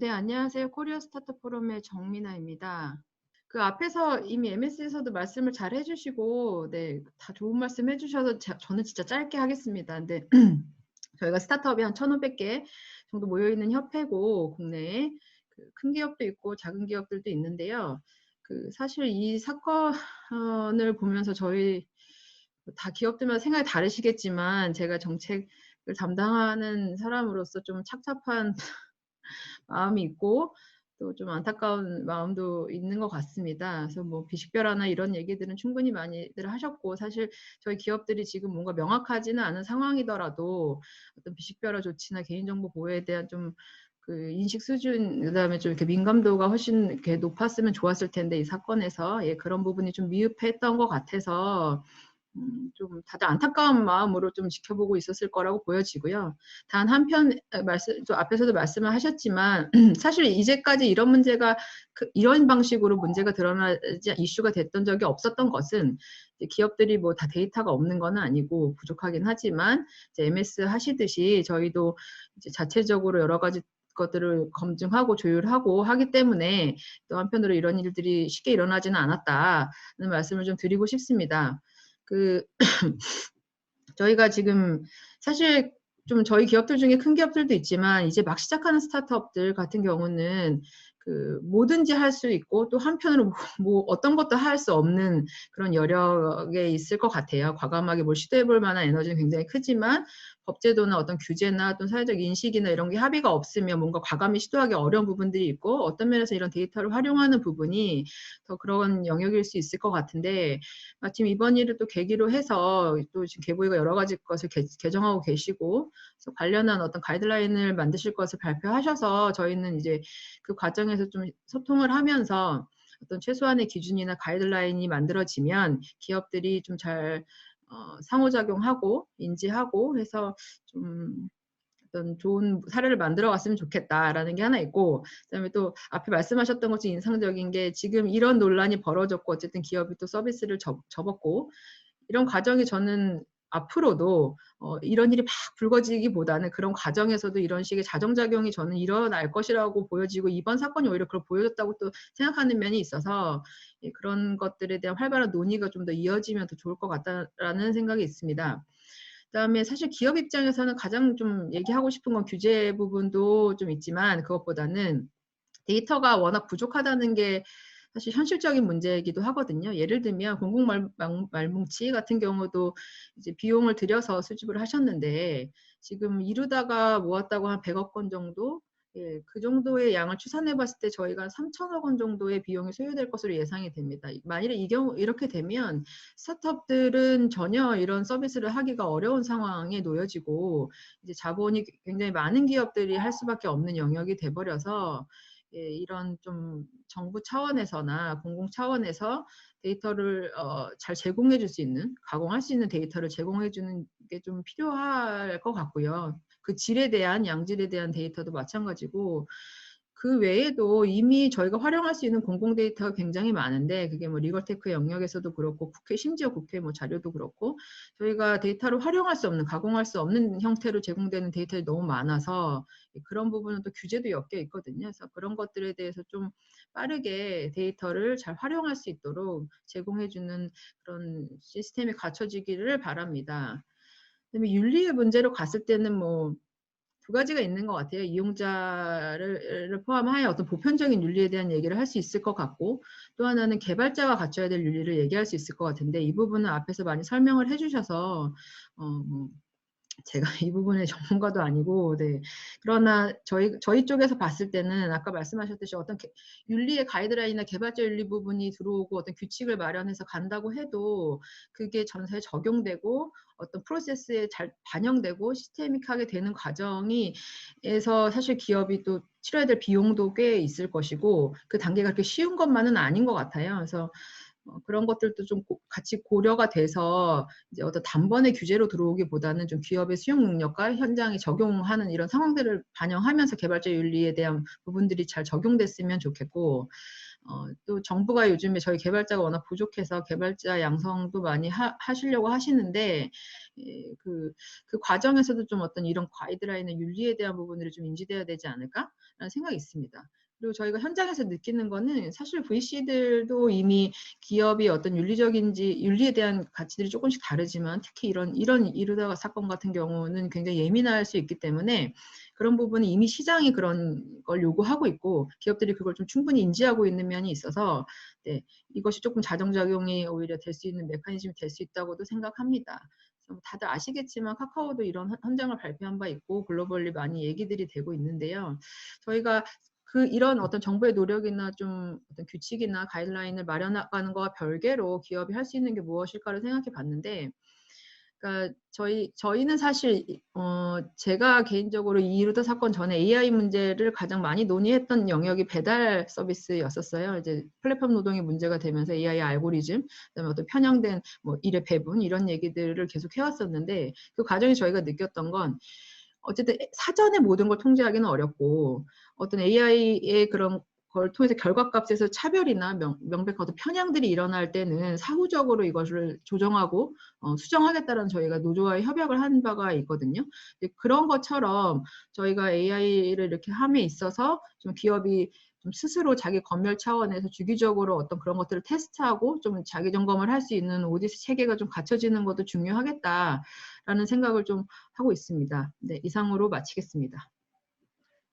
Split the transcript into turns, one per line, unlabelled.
네, 안녕하세요. 코리아 스타트업 포럼의 정민아입니다. 그 앞에서 이미 MS에서도 말씀을 잘 해주시고, 네, 다 좋은 말씀 해주셔서 자, 저는 진짜 짧게 하겠습니다. 근데 저희가 스타트업이 한 1,500개 정도 모여있는 협회고, 국내에 그 큰 기업도 있고 작은 기업들도 있는데요. 그 사실 이 사건을 보면서 저희 다 기업들마다 생각이 다르시겠지만 제가 정책을 담당하는 사람으로서 좀 착잡한 마음이 있고 또 좀 안타까운 마음도 있는 것 같습니다. 그래서 뭐 비식별화나 이런 얘기들은 충분히 많이들 하셨고 사실 저희 기업들이 지금 뭔가 명확하지는 않은 상황이더라도 어떤 비식별화 조치나 개인정보 보호에 대한 좀그 인식 수준 그다음에 좀 이렇게 민감도가 훨씬 이렇게 높았으면 좋았을 텐데 이 사건에서 예 그런 부분이 좀 미흡했던 것 같아서 음, 좀 다들 안타까운 마음으로 좀 지켜보고 있었을 거라고 보여지고요. 단 한편 말씀 또 앞에서도 말씀을 하셨지만 사실 이제까지 이런 문제가 그, 이런 방식으로 문제가 드러나지 이슈가 됐던 적이 없었던 것은 기업들이 뭐 다 데이터가 없는 건 아니고 부족하긴 하지만 MS 하시듯이 저희도 이제 자체적으로 여러 가지 것들을 검증하고 조율하고 하기 때문에 또 한편으로 이런 일들이 쉽게 일어나지는 않았다는 말씀을 좀 드리고 싶습니다. 그 저희가 지금 사실 좀 저희 기업들 중에 큰 기업들도 있지만 이제 막 시작하는 스타트업들 같은 경우는 그 뭐든지 할 수 있고 또 한편으로 뭐, 뭐 어떤 것도 할 수 없는 그런 여력에 있을 것 같아요. 과감하게 뭘 시도해 볼 만한 에너지는 굉장히 크지만 법제도나 어떤 규제나 또는 사회적 인식이나 이런 게 합의가 없으면 뭔가 과감히 시도하기 어려운 부분들이 있고 어떤 면에서 이런 데이터를 활용하는 부분이 더 그런 영역일 수 있을 것 같은데 마침 이번 일을 또 계기로 해서 또 지금 개보위가 여러 가지 것을 개, 개정하고 계시고 관련한 어떤 가이드라인을 만드실 것을 발표하셔서 저희는 이제 그 과정에서 좀 소통을 하면서 어떤 최소한의 기준이나 가이드라인이 만들어지면 기업들이 좀잘 어, 상호작용하고 인지하고 해서 좀 어떤 좋은 사례를 만들어 왔으면 좋겠다라는 게 하나 있고 그다음에 또 앞에 말씀하셨던 것이 인상적인 게 지금 이런 논란이 벌어졌고 어쨌든 기업이 또 서비스를 접, 접었고 이런 과정이 저는 앞으로도 어, 이런 일이 막 불거지기보다는 그런 과정에서도 이런 식의 자정작용이 저는 일어날 것이라고 보여지고 이번 사건이 오히려 그걸 보여줬다고 또 생각하는 면이 있어서 예, 그런 것들에 대한 활발한 논의가 좀 더 이어지면 더 좋을 것 같다라는 생각이 있습니다. 그다음에 사실 기업 입장에서는 가장 좀 얘기하고 싶은 건 규제 부분도 좀 있지만 그것보다는 데이터가 워낙 부족하다는 게 사실 현실적인 문제이기도 하거든요. 예를 들면 공공 말, 말뭉치 같은 경우도 이제 비용을 들여서 수집을 하셨는데 지금 이루다가 모았다고 한 100억 원 정도 예, 그 정도의 양을 추산해 봤을 때 저희가 3천억 원 정도의 비용이 소요될 것으로 예상이 됩니다. 만일에 이 경우 이렇게 되면 스타트업들은 전혀 이런 서비스를 하기가 어려운 상황에 놓여지고 이제 자본이 굉장히 많은 기업들이 할 수밖에 없는 영역이 돼 버려서 예, 이런 좀 정부 차원에서나 공공 차원에서 데이터를 어, 잘 제공해 줄 수 있는 가공할 수 있는 데이터를 제공해 주는 게 좀 필요할 것 같고요. 그 질에 대한 양질에 대한 데이터도 마찬가지고 그 외에도 이미 저희가 활용할 수 있는 공공 데이터가 굉장히 많은데 그게 뭐 리걸테크 영역에서도 그렇고 국회 심지어 국회 뭐 자료도 그렇고 저희가 데이터를 활용할 수 없는 가공할 수 없는 형태로 제공되는 데이터들이 너무 많아서 그런 부분은 또 규제도 엮여 있거든요. 그래서 그런 것들에 대해서 좀 빠르게 데이터를 잘 활용할 수 있도록 제공해주는 그런 시스템이 갖춰지기를 바랍니다. 그다음에 윤리의 문제로 갔을 때는 뭐 두 가지가 있는 것 같아요. 이용자를 포함하여 어떤 보편적인 윤리에 대한 얘기를 할 수 있을 것 같고 또 하나는 개발자가 갖춰야 될 윤리를 얘기할 수 있을 것 같은데 이 부분은 앞에서 많이 설명을 해주셔서 어, 뭐 제가 이 부분의 전문가도 아니고, 네. 그러나 저희, 저희 쪽에서 봤을 때는 아까 말씀하셨듯이 어떤 개, 윤리의 가이드라인이나 개발자 윤리 부분이 들어오고 어떤 규칙을 마련해서 간다고 해도 그게 전사에 적용되고 어떤 프로세스에 잘 반영되고 시스테믹하게 되는 과정이에서 사실 기업이 또 치러야 될 비용도 꽤 있을 것이고 그 단계가 그렇게 쉬운 것만은 아닌 것 같아요. 그래서 어, 그런 것들도 좀 고, 같이 고려가 돼서 이제 어떤 단번에 규제로 들어오기보다는 좀 기업의 수용 능력과 현장에 적용하는 이런 상황들을 반영하면서 개발자 윤리에 대한 부분들이 잘 적용됐으면 좋겠고 어, 또 정부가 요즘에 저희 개발자가 워낙 부족해서 개발자 양성도 많이 하, 시려고 하시는데 예, 그, 그 과정에서도 좀 어떤 이런 가이드라인의 윤리에 대한 부분들이 좀 인지돼야 되지 않을까라는 생각이 있습니다. 그리고 저희가 현장에서 느끼는 거는 사실 VC들도 이미 기업이 어떤 윤리적인지 윤리에 대한 가치들이 조금씩 다르지만 특히 이런 이런 이르다가 사건 같은 경우는 굉장히 예민할 수 있기 때문에 그런 부분은 이미 시장이 그런 걸 요구하고 있고 기업들이 그걸 좀 충분히 인지하고 있는 면이 있어서 네, 이것이 조금 자정작용이 오히려 될 수 있는 메커니즘이 될 수 있다고도 생각합니다. 다들 아시겠지만 카카오도 이런 현장을 발표한 바 있고 글로벌리 많이 얘기들이 되고 있는데요. 저희가 그 이런 어떤 정부의 노력이나 좀 어떤 규칙이나 가이드라인을 마련하는 거와 별개로 기업이 할 수 있는 게 무엇일까를 생각해 봤는데 그러니까 저희 저희는 사실 어 제가 개인적으로 이 이루다 사건 전에 AI 문제를 가장 많이 논의했던 영역이 배달 서비스였었어요. 이제 플랫폼 노동이 문제가 되면서 AI 알고리즘, 그다음에 어떤 편향된 뭐 일의 배분 이런 얘기들을 계속 해왔었는데 그 과정에 저희가 느꼈던 건 어쨌든 사전에 모든 걸 통제하기는 어렵고 어떤 AI의 그런 걸 통해서 결과값에서 차별이나 명, 어떤 편향들이 일어날 때는 사후적으로 이것을 조정하고 어, 수정하겠다는 저희가 노조와의 협약을 한 바가 있거든요. 그런 것처럼 저희가 AI를 이렇게 함에 있어서 좀 기업이 좀 스스로 자기 검열 차원에서 주기적으로 어떤 그런 것들을 테스트하고 좀 자기 점검을 할 수 있는 오디스 체계가 좀 갖춰지는 것도 중요하겠다라는 생각을 좀 하고 있습니다. 네, 이상으로 마치겠습니다.